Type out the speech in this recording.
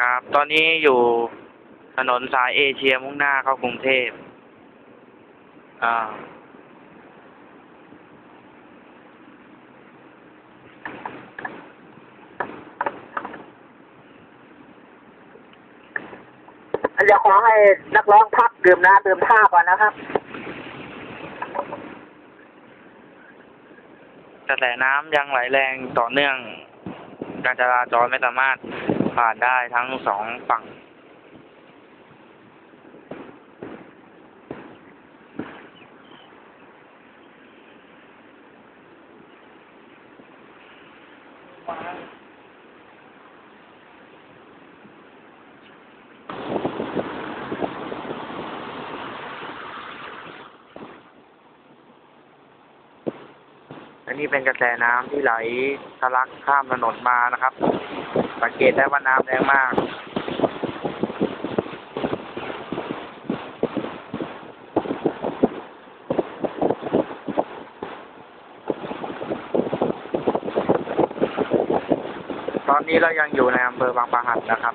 ครับ ตอนนี้อยู่ถนนสายเอเชียมุ่งหน้าเข้ากรุงเทพ อ่า เดี๋ยวขอให้นักร้องพักดื่มน้ำดื่มท่าก่อนนะครับ กระแสน้ำยังไหลแรงต่อเนื่อง การจราจรไม่สามารถ ผ่านได้ทั้งสองฝั่ง อันนี้เป็นกระแสน้ำที่ไหลทะลักข้ามถนนมานะครับ สังเกตได้ว่าน้ำแรงมาก ตอนนี้เรายังอยู่ในอำเภอบางปะหันนะครับ